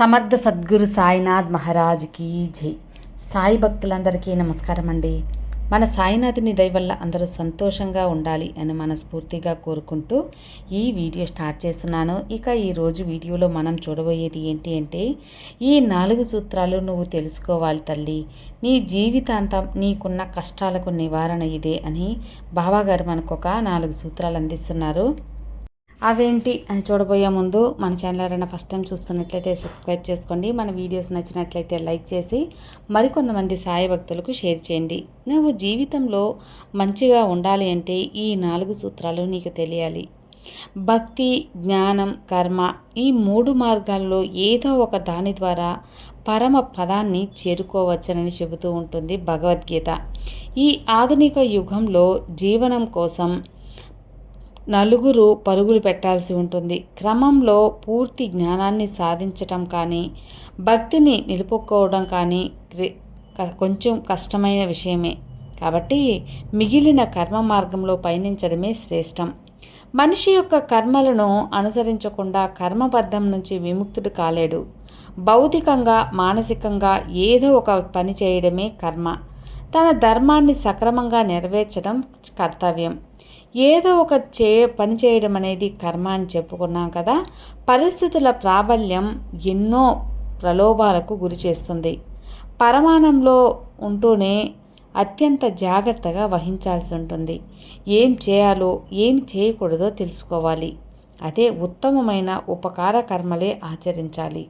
సమర్థ సద్గురు సాయినాథ్ మహారాజ్కి జై. సాయి భక్తులందరికీ నమస్కారం అండి. మన సాయినాథుని దయ వల్ల అందరూ సంతోషంగా ఉండాలి అని మనస్ఫూర్తిగా కోరుకుంటూ ఈ వీడియో స్టార్ట్ చేస్తున్నాను. ఇక ఈరోజు వీడియోలో మనం చూడబోయేది ఏంటి అంటే ఈ నాలుగు సూత్రాలు నువ్వు తెలుసుకోవాలి తల్లి. నీ జీవితాంతం నీకున్న కష్టాలకు నివారణ ఇదే అని బాబాగారు మనకు ఒక నాలుగు సూత్రాలు అందిస్తున్నారు. అవేంటి అని చూడబోయే ముందు మన ఛానల్ ఎవరైనా ఫస్ట్ టైం చూస్తున్నట్లయితే సబ్స్క్రైబ్ చేసుకోండి. మన వీడియోస్ నచ్చినట్లయితే లైక్ చేసి మరికొంతమంది సాయి భక్తులకు షేర్ చేయండి. నువ్వు జీవితంలో మంచిగా ఉండాలి అంటే ఈ నాలుగు సూత్రాలు నీకు తెలియాలి. భక్తి జ్ఞానం కర్మ ఈ మూడు మార్గాల్లో ఏదో ఒక దాని ద్వారా పరమ పదాన్ని చేరుకోవచ్చనని చెబుతూ ఉంటుంది భగవద్గీత. ఈ ఆధునిక యుగంలో జీవనం కోసం నలుగురు పరుగులు పెట్టాల్సి ఉంటుంది. క్రమంలో పూర్తి జ్ఞానాన్ని సాధించటం కానీ భక్తిని నిలుపుకోవడం కానీ కొంచెం కష్టమైన విషయమే. కాబట్టి మిగిలిన కర్మ మార్గంలో పయనించడమే శ్రేష్టం. మనిషి యొక్క కర్మలను అనుసరించకుండా కర్మబద్ధం నుంచి విముక్తుడు కాలేడు. భౌతికంగా మానసికంగా ఏదో ఒక పని చేయడమే కర్మ. తన ధర్మాన్ని సక్రమంగా నెరవేర్చడం కర్తవ్యం. ఏదో ఒక చే పని చేయడం అనేది కర్మ అని చెప్పుకున్నాం కదా పరిస్థితుల ప్రాబల్యం ఎన్నో ప్రలోభాలకు గురి చేస్తుంది. పరమాణంలో ఉంటూనే అత్యంత జాగ్రత్తగా వహించాల్సి ఉంటుంది. ఏం చేయాలో ఏం చేయకూడదో తెలుసుకోవాలి. అదే ఉత్తమమైన ఉపకార కర్మలే ఆచరించాలి.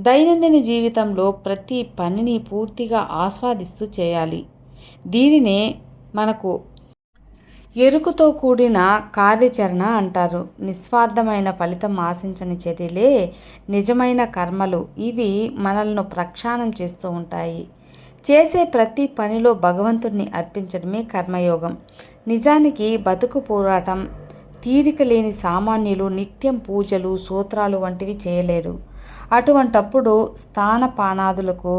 దైనందిన జీవితంలో ప్రతి పనిని పూర్తిగా ఆస్వాదిస్తూ చేయాలి. దీనినే మనకు ఎరుకుతో కూడిన కార్యాచరణ అంటారు. నిస్వార్థమైన ఫలితం ఆశించని చర్యలే నిజమైన కర్మలు. ఇవి మనల్ని ప్రక్షాళనం చేస్తూ ఉంటాయి. చేసే ప్రతి పనిలో భగవంతుణ్ణి అర్పించడమే కర్మయోగం. నిజానికి బతుకు పోరాటం తీరిక లేని సామాన్యులు నిత్యం పూజలు సూత్రాలు వంటివి చేయలేరు. అటువంటప్పుడు స్థానపానాదులకు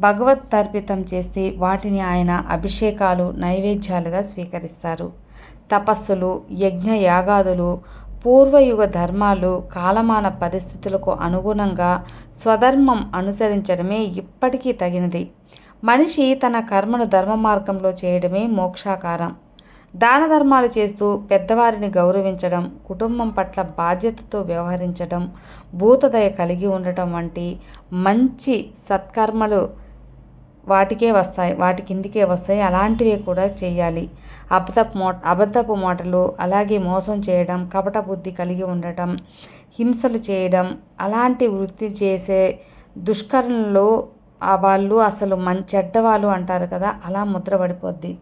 భగవత్ తర్పితం వాటిని ఆయన అభిషేకాలు నైవేద్యాలుగా స్వీకరిస్తారు. తపస్సులు యజ్ఞ యాగాదులు పూర్వయుగ ధర్మాలు కాలమాన పరిస్థితులకు అనుగుణంగా స్వధర్మం అనుసరించడమే ఇప్పటికీ తగినది. మనిషి తన కర్మను ధర్మ మార్గంలో చేయడమే మోక్షాకారం. దాన ధర్మాలు చేస్తూ పెద్దవారిని గౌరవించడం కుటుంబం పట్ల బాధ్యతతో వ్యవహరించడం భూతదయ కలిగి ఉండటం వంటి మంచి సత్కర్మలు వాటికే వస్తాయి వాటి కిందికే వస్తాయి. అలాంటివి కూడా చేయాలి. అబద్ధపు మో అబద్ధపు మాటలు అలాగే మోసం చేయడం కపట బుద్ధి కలిగి ఉండటం హింసలు చేయడం అలాంటి వృత్తి చేసే దుష్కరణలో వాళ్ళు అసలు మంచి చెడ్డవాళ్ళు అంటారు కదా అలా ముద్రపడిపోద్ది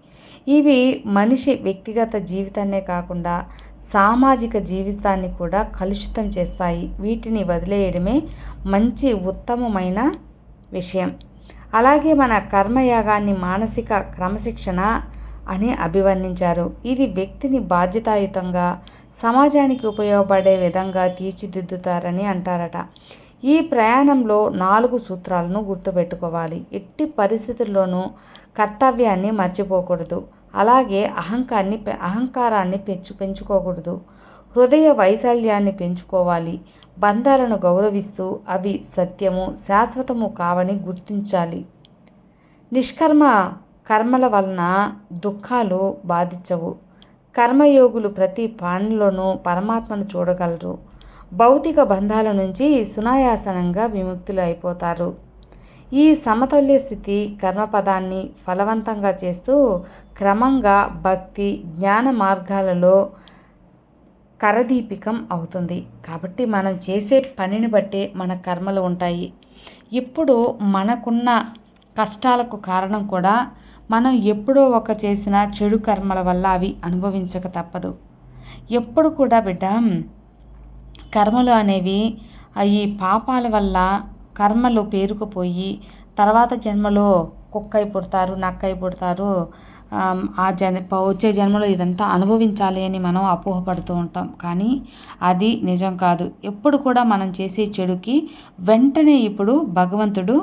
ఇవి మనిషి వ్యక్తిగత జీవితాన్నే కాకుండా సామాజిక జీవితాన్ని కూడా కలుషితం చేస్తాయి. వీటిని వదిలేయడమే మంచి ఉత్తమమైన విషయం. అలాగే మన కర్మయాగాన్ని మానసిక క్రమశిక్షణ అని అభివర్ణించారు. ఇది వ్యక్తిని బాధ్యతాయుతంగా సమాజానికి ఉపయోగపడే విధంగా తీర్చిదిద్దుతారని అంటారట. ఈ ప్రయాణంలో నాలుగు సూత్రాలను గుర్తుపెట్టుకోవాలి. ఎట్టి పరిస్థితుల్లోనూ కర్తవ్యాన్ని మర్చిపోకూడదు. అలాగే అహంకాన్ని అహంకారాన్ని పెంచు పెంచుకోకూడదు. హృదయ వైశాల్యాన్ని పెంచుకోవాలి. బంధాలను గౌరవిస్తూ అవి సత్యము శాశ్వతము కావని గుర్తించాలి. నిష్కర్మ కర్మల వలన దుఃఖాలు బాధించవు. కర్మయోగులు ప్రతి పానిలోనూ పరమాత్మను చూడగలరు. భౌతిక బంధాల నుంచి సునాయాసనంగా విముక్తులు అయిపోతారు ఈ సమతుల్య స్థితి కర్మపదాన్ని ఫలవంతంగా చేస్తూ క్రమంగా భక్తి జ్ఞాన మార్గాలలో కరదీపికం అవుతుంది. కాబట్టి మనం చేసే పనిని బట్టే మన కర్మలు ఉంటాయి. ఇప్పుడు మనకున్న కష్టాలకు కారణం కూడా మనం ఎప్పుడో ఒక చేసిన చెడు కర్మల వల్ల అవి అనుభవించక తప్పదు. ఎప్పుడు కూడా బిడ్డ కర్మలు అనేవి ఈ పాపాల వల్ల కర్మలు పేరుకుపోయి తర్వాత జన్మలో కుక్కై పుడతారు నక్కై పుడతారు. ఆ జన్ వచ్చే జన్మలో ఇదంతా అనుభవించాలి అని మనం అపోహపడుతూ ఉంటాం. కానీ అది నిజం కాదు. ఎప్పుడు కూడా మనం చేసే చెడుకి వెంటనే ఇప్పుడు భగవంతుడు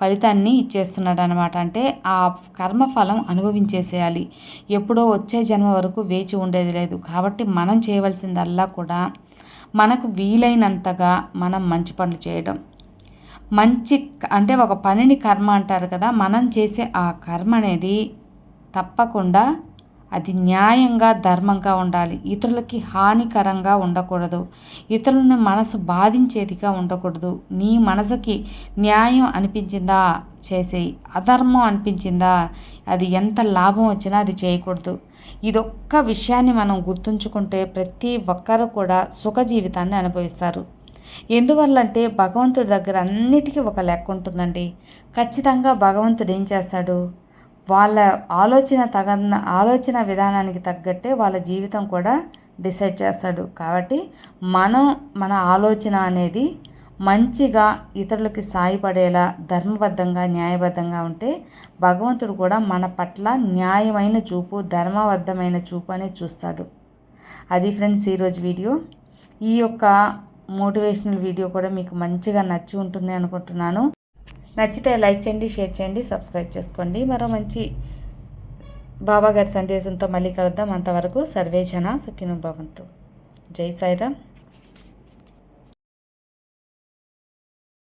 ఫలితాన్ని ఇచ్చేస్తున్నాడు అనమాట అంటే ఆ కర్మఫలం అనుభవించేసేయాలి. ఎప్పుడో వచ్చే జన్మ వరకు వేచి ఉండేది లేదు. కాబట్టి మనం చేయవలసిందల్లా కూడా మనకు వీలైనంతగా మనం మంచి పనులు చేయడం. మంచి అంటే ఒక పనిని కర్మ అంటారు కదా మనం చేసే ఆ కర్మ అనేది తప్పకుండా అది న్యాయంగా ధర్మంగా ఉండాలి. ఇతరులకి హానికరంగా ఉండకూడదు. ఇతరులని మనసు బాధించేదిగా ఉండకూడదు. నీ మనసుకి న్యాయం అనిపించిందా? చేసేయి. అధర్మం అనిపించిందా? అది ఎంత లాభం వచ్చినా అది చేయకూడదు. ఇదొక్క విషయాన్ని మనం గుర్తుంచుకుంటే ప్రతి ఒక్కరు కూడా సుఖ జీవితాన్ని అనుభవిస్తారు. ఎందువల్లంటే భగవంతుడి దగ్గర అన్నిటికీ ఒక లెక్క ఉంటుందండి. ఖచ్చితంగా భగవంతుడు ఏం చేస్తాడు? వాళ్ళ ఆలోచన తగన ఆలోచన విధానానికి తగ్గట్టే వాళ్ళ జీవితం కూడా డిసైడ్ చేస్తాడు. కాబట్టి మనం మన ఆలోచన అనేది మంచిగా ఇతరులకి సాయపడేలా ధర్మబద్ధంగా న్యాయబద్ధంగా ఉంటే భగవంతుడు కూడా మన పట్ల న్యాయమైన చూపు ధర్మబద్ధమైన చూపు అనేది చూస్తాడు. అది ఫ్రెండ్స్ ఈరోజు వీడియో. ఈ యొక్క మోటివేషనల్ వీడియో కూడా మీకు మంచిగా నచ్చి ఉంటుంది అనుకుంటున్నాను. నచ్చితే లైక్ చేయండి షేర్ చేయండి సబ్స్క్రైబ్ చేసుకోండి. మరో మంచి బాబాగారి సందేశంతో మళ్ళీ కలుద్దాం. అంతవరకు సర్వేజన సుఖిను భవంతు. జై సాయిరామ్.